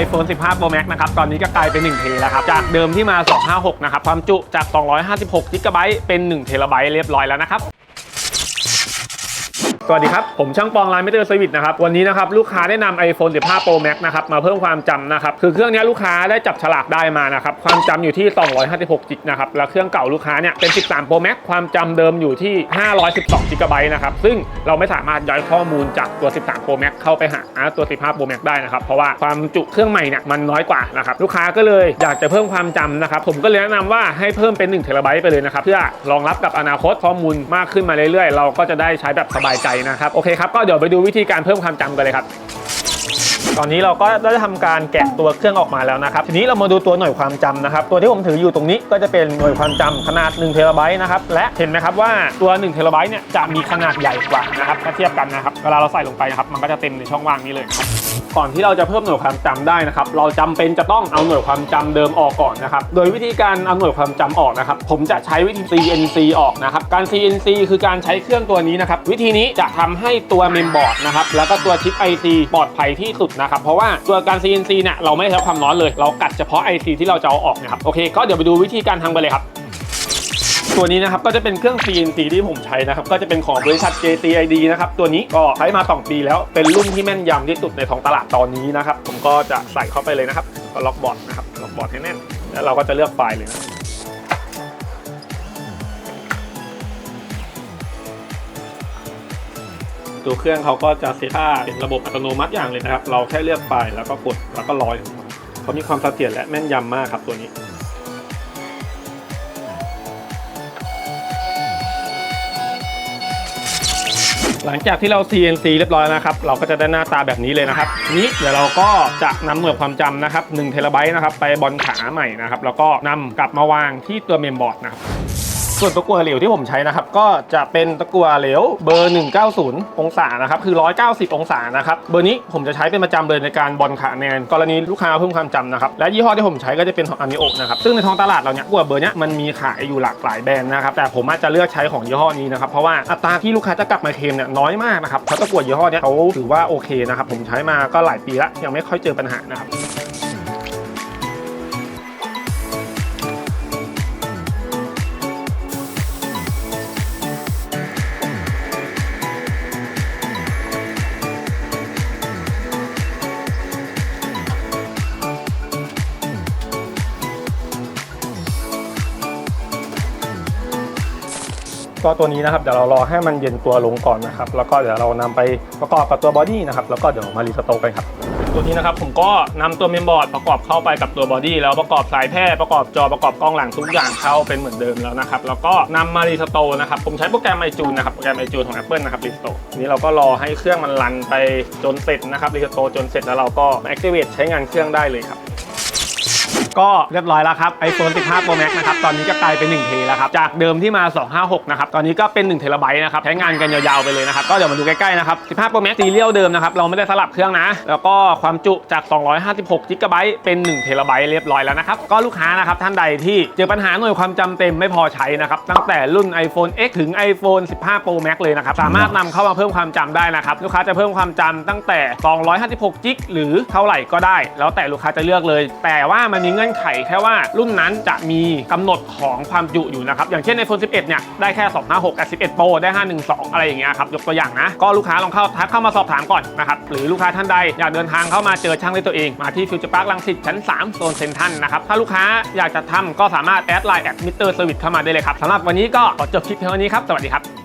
iPhone 15 Pro Max นะครับ ตอนนี้ก็กลายเป็น1เทแล้วครับ จากเดิมที่มา 256 นะครับ ความจุจาก 256 g b เป็น1เทราไบต์เรียบร้อยแล้วนะครับ วัสดีครับ ผมช่างปองร้านมิเตอร์สวิตนะครับ วันนี้นะครับ ลูกค้าได้นำ iPhone 15 Pro Max นะครับ มาเพิ่มความจำนะครับ คือเครื่องนี้ลูกค้าได้จับฉลากได้มานะครับ ความจำอยู่ที่ 256 g b นะครับ แล้วเครื่องเก่าลูกค้าเนี่ยเป็น 13 Pro Max ความจำเดิมอยู่ที่ 512 g b นะครับ ซึ่งเราไม่สามารถย้ายข้อมูลจากตัว 13 Pro Max เข้าไปหาตัว 15 Pro Max ได้นะครับ เพราะว่าความจุเครื่องใหม่เนี่ยมันน้อยกว่านะครับ ลูกค้าก็เลยอยากจะเพิ่มความจำนะครับ ผมก็เลยแนะนำว่าให้เพิ่มเป็น1เทราไบต์ไปเลยนะครับ เพื่อรองรับกับอนาคตข้อมูลมากขึ้นมาเรื่อยๆ เราก็จะได้ใช้แบบสบายใจนะครับโอเคครับก็เดี๋ยวไปดูวิธีการเพิ่มความจำกันเลยครับ ตอนนี้เราก็ได้ทำการแกะตัวเครื่องออกมาแล้วนะครับทีนี้เรามาดูตัวหน่วยความจำนะครับตัวที่ผมถืออยู่ตรงนี้ก็จะเป็นหน่วยความจำขนาด1เทราไบต์นะครับและเห็นไหมครับว่าตัว1เทราไบต์เนี่ยจะมีขนาดใหญ่กว่านะครับถ้าเทียบกันนะครับเวลาเราใส่ลงไปนะครับมันก็จะเต็มในช่องว่างนี้เลยก่อนที่เราจะเพิ่มหน่วยความจำได้นะครับเราจำเป็นจะต้องเอาหน่วยความจำเดิมออกก่อนนะครับโดยวิธีการเอาหน่วยความจำออกนะครับผมจะใช้วิธี CNC ออกนะครับการ CNC คือการใช้เครื่องตัวนี้นะครับวิธีนี้จะทำให้ตัวเมมบอร์ดนะครับแล้วก็ตัวชิป IC ปลอดภัยที่สุดนะครับเพราะว่าตัวการ CNC เนี่ยเราไม่ใช้ความร้อนเลย เรากัดเฉพาะ IC ที่เราจะเอาออกนะครับโอเคก็เดี๋ยวไปดูวิธีการทำกันเลยครับตัวนี้นะครับก็จะเป็นเครื่อง CNC ที่ผมใช้นะครับก็จะเป็นของบริษัท JCID นะครับตัวนี้ก็ใช้มา 2 ปีแล้วเป็นรุ่นที่แม่นยำที่สุดในท้องตลาดตอนนี้นะครับผมก็จะใส่เข้าไปเลยนะครับก็ล็อกบอร์ดนะครับล็อกบอร์ดให้แน่นแล้วเราก็จะเลือกไฟล์เลยนะ ตัวเครื่องเขาก็จะเซตค่าเป็นระบบอัตโนมัติอย่างเลยนะครับ เราแค่เลือกไฟล์แล้วก็กดแล้วก็รออย่างเดียวเขามีความเสถียรและแม่นยำมากครับตัวนี้หลังจากที่เรา CNC เรียบร้อยนะครับ เราก็จะได้หน้าตาแบบนี้เลยนะครับ นี้เดี๋ยวเราก็จะนำหน่วยความจำนะครับ1เทราไบต์นะครับ ไปบอลขาใหม่นะครับ แล้วก็นำกลับมาวางที่ตัวเมมบอร์ดนะครับ ส่วนตะกั่วเหลวที่ผมใช้นะครับ ก็จะเป็นตะกั่วเหลวเบอร์ 190 องศานะครับ คือ 190 องศานะครับ เบอร์นี้ผมจะใช้เป็นประจำเลยในการบอลขาแนน กรณีลูกค้าเพิ่มความจำนะครับ และยี่ห้อที่ผมใช้ก็จะเป็นของอามิโอนะครับ ซึ่งในท้องตลาดเราเนี่ยตะกั่วเบอร์เนี้ยมันมีขายอยู่หลากหลายแบรนด์นะครับ แต่ผมอาจจะเลือกใช้ของยี่ห้อนี้นะครับ เพราะว่าอัตราที่ลูกค้าจะกลับมาเคลมเนี่ยน้อยมากนะครับ เพราะตะกั่วยี่ห้อนี้เขาถือว่าโอเคนะครับ ผมใช้มาก็หลายปีแล้วยังไม่ค่อยเจอปัญหานะครับ ก็ตัวนี้นะครับเดี๋ยวเรารอให้มันเย็นตัวลงก่อนนะครับ แล้วก็เดี๋ยวเรานำไปประกอบกับตัวบอดี้นะครับแล้วก็เดี๋ยวมารีสโตร์กันครับตัวนี้นะครับผมก็นำตัวเมมบอร์ดประกอบเข้าไปกับตัวบอดี้แล้วประกอบสายแพร่ประกอบจอประกอบกล้องหลังทุกอย่างเข้าเป็นเหมือนเดิมแล้วนะครับ แล้วก็นำมารีสโตนะครับผมใช้โปรแกรมไอจูนนะครับโปรแกรมไอจูนของ Apple นะครับรีสโตนี้เราก็รอให้เครื่องมันรันไปจนเสร็จนะครับรีสโตจนเสร็จแล้วเราก็ activate ใช้งานเครื่องได้เลยครับ ก็เรียบร้อยแล้วครับ iPhone 15 Pro Max นะครับ ตอนนี้ก็กลายเป็น 1 เทแล้วครับ จากเดิมที่มา 256 นะครับ ตอนนี้ก็เป็น1เทราไบต์นะครับ ใช้งานกันยาวๆไปเลยนะครับ ก็เดี๋ยวมาดูใกล้ๆนะครับ 15 Pro Max ซีเรียลเดิมนะครับ เราไม่ได้สลับเครื่องนะ แล้วก็ความจุจาก 256 g b เป็น1เทราไบต์เรียบร้อยแล้วนะครับ ก็ลูกค้านะครับท่านใดที่เจอปัญหาหน่วยความจำเต็มไม่พอใช้นะครับ ตั้งแต่รุ่น iPhone X ถึง iPhone 15 Pro Max เลยนะครับ สามารถนำเข้ามาเพิ่มความจำได้นะครับ ลูกค้าจะเพิ่มความจำตั้งแต่ 256 g b หรือเท่าไหร่ก็ได้ แล้วแต่ลูกค้าจะเลือกเลย แต่ว่ามันมีเงื่อนไขแค่ว่ารุ่นนั้นจะมีกำหนดของความจุอยู่นะครับ อย่างเช่น iPhone 11 เนี่ย ได้แค่ 256กับ11 Pro ได้ 512 อะไรอย่างเงี้ยครับ ยกตัวอย่างนะ ก็ลูกค้าลองเข้าทักเข้ามาสอบถามก่อนนะครับ หรือลูกค้าท่านใดอยากเดินทางเข้ามาเจอช่างด้วยตัวเอง มาที่ฟิวเจอร์พาร์คลังสิตชั้น 3 โซนเซ็นทรัลนะครับ ถ้าลูกค้าอยากจะทำก็สามารถแอดไลน์แอดมิเตอร์เซอร์วิสเข้ามาได้เลยครับสำหรับวันนี้ก็ขอจบคลิปเพียงเท่านี้ครับสวัสดีครับ